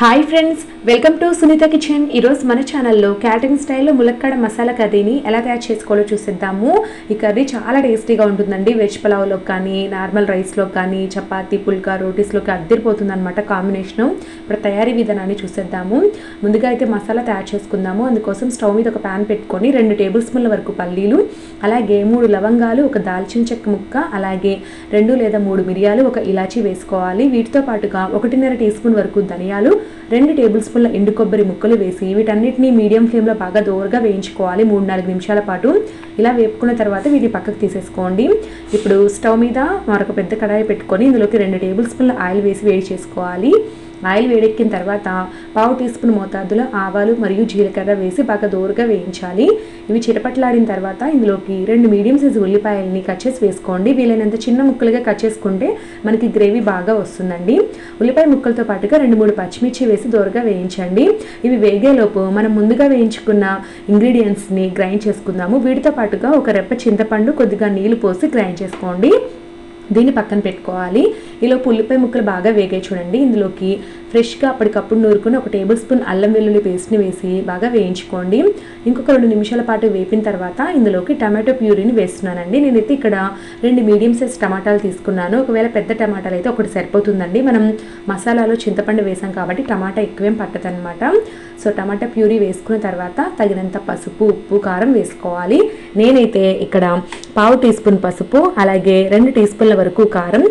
Hi friends welcome to Sunitha kitchen ఈరోజు మన ఛానల్లో క్యాటరింగ్ స్టైల్లో ములక్కాడ మసాలా కర్రీని ఎలా తయారు చేసుకోవాలో చూసేద్దాము. ఈ కర్రీ చాలా టేస్టీగా ఉంటుందండి. వెజ్ పలావ్లో కానీ నార్మల్ రైస్లో కానీ చపాతీ పుల్కా రోటీస్లోకి అద్దరిపోతుంది అనమాట కాంబినేషను. ఇప్పుడు తయారీ విధానాన్ని చూసేద్దాము. ముందుగా అయితే మసాలా తయారు చేసుకుందాము. అందుకోసం స్టవ్ మీద ఒక ప్యాన్ పెట్టుకొని రెండు టేబుల్ స్పూన్ల వరకు పల్లీలు అలాగే మూడు లవంగాలు ఒక దాల్చిన చెక్క ముక్క అలాగే రెండు లేదా మూడు మిరియాలు ఒక ఇలాచీ వేసుకోవాలి. వీటితో పాటుగా ఒకటిన్నర టీ స్పూన్ వరకు ధనియాలు రెండు టేబుల్ స్పూన్ల ఎండు కొబ్బరి ముక్కలు వేసి వీటన్నిటిని మీడియం ఫ్లేమ్లో బాగా దోరగా వేయించుకోవాలి. మూడు నాలుగు నిమిషాల పాటు ఇలా వేపుకున్న తర్వాత వీటిని పక్కకు తీసేసుకోండి. ఇప్పుడు స్టవ్ మీద మరొక పెద్ద కడాయి పెట్టుకొని ఇందులోకి రెండు టేబుల్ స్పూన్ల ఆయిల్ వేసి వేడి చేసుకోవాలి. ఆయిల్ వేడెక్కిన తర్వాత పావు టీ స్పూన్ మోతాదులో ఆవాలు మరియు జీలకర్ర వేసి బాగా దోరగా వేయించాలి. ఇవి చిటపట్లాడిన తర్వాత ఇందులోకి రెండు మీడియం సైజు ఉల్లిపాయలని కట్ చేసి వేసుకోండి. వీలైనంత చిన్న ముక్కలుగా కట్ చేసుకుంటే మనకి గ్రేవీ బాగా వస్తుందండి. ఉల్లిపాయ ముక్కలతో పాటుగా రెండు మూడు పచ్చిమిర్చి వేసి దోరగా వేయించండి. ఇవి వేగేలోపు మనం ముందుగా వేయించుకున్న ఇంగ్రీడియంట్స్ని గ్రైండ్ చేసుకుందాము. వీటితో పాటుగా ఒక రెప్ప చింతపండు కొద్దిగా నీళ్ళు పోసి గ్రైండ్ చేసుకోండి. దీన్ని పక్కన పెట్టుకోవాలి. ఇలా ఉల్లిపాయ ముక్కలు బాగా వేగాయి చూడండి. ఇందులోకి ఫ్రెష్గా అప్పటికప్పుడు నూరుకుని ఒక టేబుల్ స్పూన్ అల్లం వెల్లుల్లి పేస్ట్ని వేసి బాగా వేయించుకోండి. ఇంకొక రెండు నిమిషాల పాటు వేపిన తర్వాత ఇందులోకి టమాటో ప్యూరీని వేస్తున్నానండి. నేనైతే ఇక్కడ రెండు మీడియం సైజ్ టమాటాలు తీసుకున్నాను. ఒకవేళ పెద్ద టమాటాలు అయితే ఒకటి సరిపోతుందండి. మనం మసాలాలో చింతపండు వేసాం కాబట్టి టమాటా ఎక్కువేం పట్టదనమాట సో టమాటా ప్యూరీ వేసుకున్న తర్వాత తగినంత పసుపు ఉప్పు కారం వేసుకోవాలి. నేనైతే ఇక్కడ పావు టీ స్పూన్ పసుపు అలాగే రెండు టీ స్పూన్ల వరకు కారం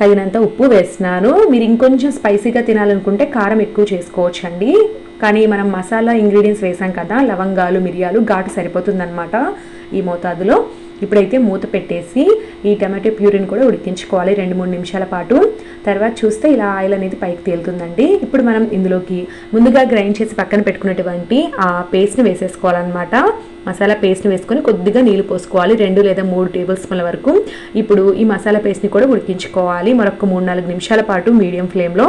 తగినంత ఉప్పు వేస్తున్నాను. మీరు ఇంకొంచెం స్పైసీగా తినాలనుకుంటే కారం ఎక్కువ చేసుకోవచ్చండి. కానీ మనం మసాలా ఇంగ్రీడియంట్స్ వేసాం కదా లవంగాలు మిరియాలు ఘాటు సరిపోతుందన్నమాట ఈ మోతాదులో. ఇప్పుడైతే మూత పెట్టేసి ఈ టమాటో ప్యూరిని కూడా ఉడికించుకోవాలి రెండు మూడు నిమిషాల పాటు. తర్వాత చూస్తే ఇలా ఆయిల్ అనేది పైకి తేలుతుందండి. ఇప్పుడు మనం ఇందులోకి ముందుగా గ్రైండ్ చేసి పక్కన పెట్టుకున్నటువంటి ఆ పేస్ట్ని వేసేసుకోవాలన్నమాట. మసాలా పేస్ట్ని వేసుకొని కొద్దిగా నీళ్ళు పోసుకోవాలి రెండు లేదా మూడు టేబుల్ స్పూన్ల వరకు. ఇప్పుడు ఈ మసాలా పేస్ట్ని కూడా ఉడికించుకోవాలి. మరొక మూడు నాలుగు నిమిషాల పాటు మీడియం ఫ్లేమ్లో.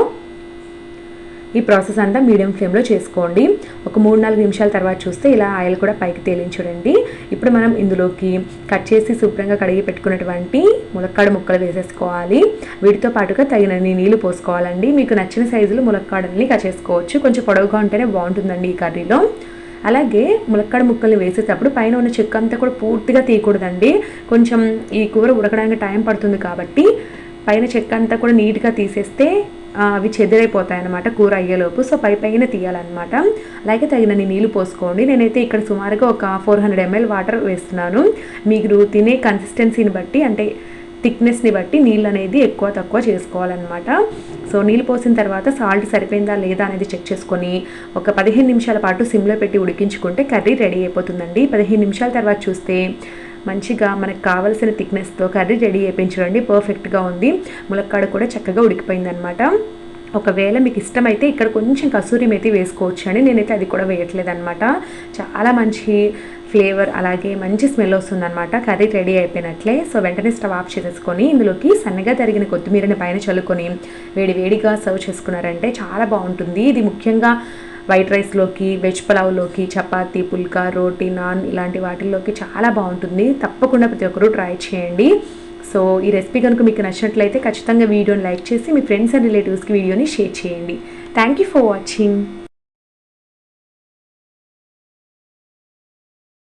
ఈ ప్రాసెస్ అంతా మీడియం ఫ్లేమ్లో చేసుకోండి. ఒక మూడు నాలుగు నిమిషాల తర్వాత చూస్తే ఇలా ఆయిల్ కూడా పైకి తేలించడండి. ఇప్పుడు మనం ఇందులోకి కట్ చేసి శుభ్రంగా కడిగి పెట్టుకున్నటువంటి ములక్కాడ ముక్కలు వేసేసుకోవాలి. వీటితో పాటుగా తగినన్ని నీళ్ళు పోసుకోవాలండి. మీకు నచ్చిన సైజులో ములక్కాడల్ని కట్ చేసుకోవచ్చు. కొంచెం పొడవుగా ఉంటేనే బాగుంటుందండి ఈ కర్రీలో. అలాగే ములక్కడ ముక్కల్ని వేసేటప్పుడు పైన ఉన్న చెక్క అంతా కూడా పూర్తిగా తీయకూడదండి. కొంచెం ఈ కూర ఉడకడానికి టైం పడుతుంది కాబట్టి పైన చెక్క అంతా కూడా నీట్గా తీసేస్తే అవి చెదిరైపోతాయి అనమాట కూర అయ్యేలోపు. సో పై పైన తీయాలన్నమాట. అలాగే తగినన్ని నీళ్ళు పోసుకోండి. నేనైతే ఇక్కడ సుమారుగా ఒక ఫోర్ హండ్రెడ్ ఎంఎల్ వాటర్ వేస్తున్నాను. మీరు తినే కన్సిస్టెన్సీని బట్టి అంటే థిక్నెస్ని బట్టి నీళ్ళు అనేది ఎక్కువ తక్కువ చేసుకోవాలన్నమాట. సో నీళ్ళు పోసిన తర్వాత సాల్ట్ సరిపోయిందా లేదా అనేది చెక్ చేసుకొని ఒక పదిహేను నిమిషాల పాటు సిమ్లో పెట్టి ఉడికించుకుంటే కర్రీ రెడీ అయిపోతుందండి. పదిహేను నిమిషాల తర్వాత చూస్తే మంచిగా మనకు కావలసిన థిక్నెస్తో కర్రీ రెడీ. అయిపోయించడండి పర్ఫెక్ట్గా ఉంది. ములక్కాడ కూడా చక్కగా ఉడికిపోయిందనమాట ఒకవేళ మీకు ఇష్టమైతే ఇక్కడ కొంచెం కసూరి మెతి వేసుకోవచ్చు అని నేనైతే అది కూడా వేయట్లేదు అనమాట చాలా మంచి ఫ్లేవర్ అలాగే మంచి స్మెల్ వస్తుందన్నమాట. కర్రీ రెడీ అయిపోయినట్లే. సో వెంటనే స్టవ్ ఆఫ్ చేసేసుకొని ఇందులోకి సన్నగా తరిగిన కొత్తిమీరని పైన చల్లుకొని వేడి వేడిగా సర్వ్ చేసుకున్నారంటే చాలా బాగుంటుంది. ఇది ముఖ్యంగా వైట్ రైస్లోకి వెజ్ పలావ్లోకి చపాతీ పుల్కా రోటీ నాన్ ఇలాంటి వాటిల్లోకి చాలా బాగుంటుంది. తప్పకుండా ప్రతి ఒక్కరూ ట్రై చేయండి. సో ఈ రెసిపీ కనుక మీకు నచ్చినట్లయితే ఖచ్చితంగా వీడియోని లైక్ చేసి మీ ఫ్రెండ్స్ అండ్ రిలేటివ్స్కి వీడియోని షేర్ చేయండి. Thank you for watching.